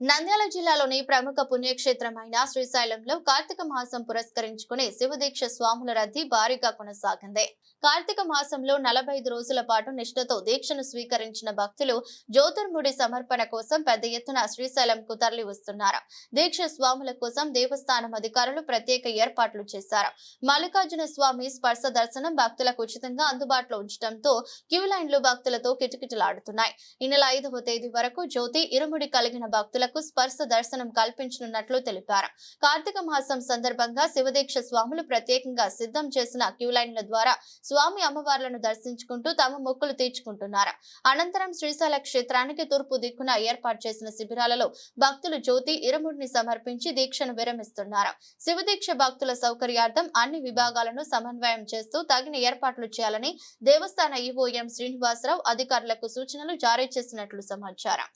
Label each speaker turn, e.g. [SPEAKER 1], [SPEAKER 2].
[SPEAKER 1] నంద్యాల జిల్లాలోని ప్రముఖ పుణ్యక్షేత్రమైన శ్రీశైలంలో కార్తీక మాసం పురస్కరించుకుని శివదీక్ష స్వాముల రద్దీ భారీగా కొనసాగింది. కార్తీక మాసంలో నలభై ఐదు రోజుల పాటు నిష్ఠతో దీక్షను స్వీకరించిన భక్తులు జ్యోతిర్ముడి సమర్పణ కోసం పెద్ద ఎత్తున శ్రీశైలంకు తరలి వస్తున్నారు దీక్ష స్వాముల కోసం దేవస్థానం అధికారులు ప్రత్యేక ఏర్పాట్లు చేశారు. మల్లికార్జున స్వామి స్పర్శ దర్శనం భక్తులకు ఉచితంగా అందుబాటులో ఉంచడంతో క్యూ లైన్లు భక్తులతో కిటకిటలాడుతున్నాయి. ఈ నెల ఐదవ తేదీ వరకు జ్యోతి ఇరుముడి కలిగిన భక్తులకు స్పర్శ దర్శనం కల్పించనున్నట్లు తెలిపారు. కార్తీక మాసం సందర్భంగా శివదీక్ష స్వాములు ప్రత్యేకంగా సిద్ధం చేసిన క్యూ లైన్ల ద్వారా స్వామి అమ్మవార్లను దర్శించుకుంటూ తమ మొక్కులు తీర్చుకుంటున్నారు. అనంతరం శ్రీశైల క్షేత్రానికి తూర్పు దిక్కున ఏర్పాటు చేసిన శిబిరాలలో భక్తులు జ్యోతి ఇరుముడిని సమర్పించి దీక్షను విరమిస్తున్నారు. శివదీక్ష భక్తుల సౌకర్యార్థం అన్ని విభాగాలను సమన్వయం చేస్తూ తగిన ఏర్పాట్లు చేయాలని దేవస్థాన ఈవోఎం శ్రీనివాసరావు అధికారులకు సూచనలు జారీ చేసినట్లు సమాచారం.